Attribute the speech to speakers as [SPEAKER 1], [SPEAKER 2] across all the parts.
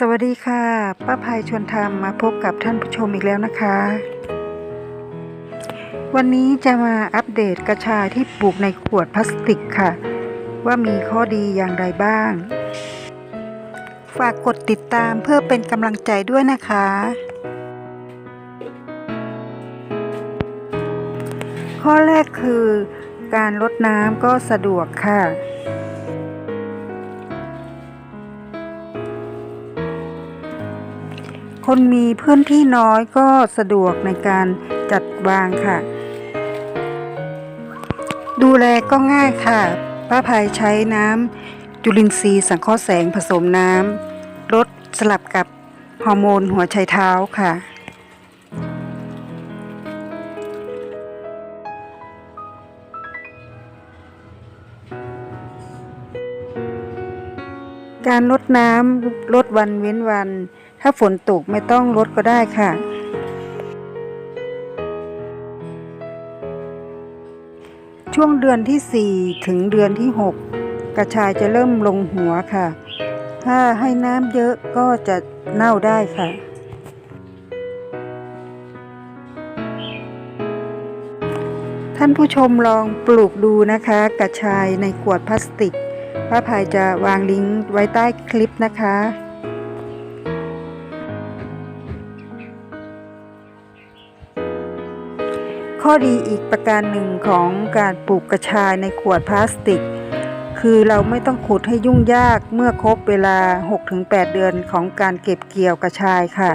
[SPEAKER 1] สวัสดีค่ะ ป้าภัยชวนธรรมมาพบกับท่านผู้ชมอีกแล้วนะคะ วันนี้จะมาอัปเดตกระชายที่ปลูกในขวดพลาสติกค่ะ ว่ามีข้อดีอย่างไรบ้าง ฝากกดติดตามเพื่อเป็นกำลังใจด้วยนะคะ ข้อแรกคือการลดน้ำก็สะดวกค่ะ คนมีพื้นที่น้อยก็สะดวกในการจัดวางค่ะ ดูแลก็ง่ายค่ะ ป้าภัยใช้น้ำจุลินทรีย์สังเคราะห์แสงผสมน้ำลดสลับกับฮอร์โมนหัวไชเท้าค่ะ การลดน้ำลดวันเว้นวัน ถ้าฝนตกไม่ต้องลดก็ได้ค่ะ ช่วงเดือนที่ 4 ถึงเดือนที่ 6 กระชายจะเริ่มลงหัวค่ะ ถ้าให้น้ำเยอะก็จะเน่าได้ค่ะท่านผู้ชมลองปลูกดูนะคะ กระชายในขวดพลาสติก ป้าภัยจะวางลิงก์ไว้ใต้คลิปนะคะ ข้อดีอีกประการหนึ่งของการปลูกกระชายในขวดพลาสติก คือเราไม่ต้องขุดให้ยุ่งยากเมื่อครบเวลา 6-8 เดือนของการเก็บเกี่ยวกระชายค่ะ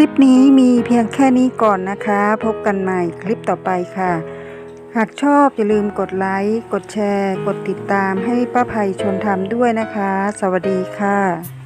[SPEAKER 1] ลิปนี้มีเพียงแค่นี้ก่อนนะคะ พบกันใหม่คลิปต่อไปค่ะ หากชอบอย่าลืมกดไลค์ กดแชร์ กดติดตามให้ป้าภัยชวนทำด้วยนะคะ สวัสดีค่ะ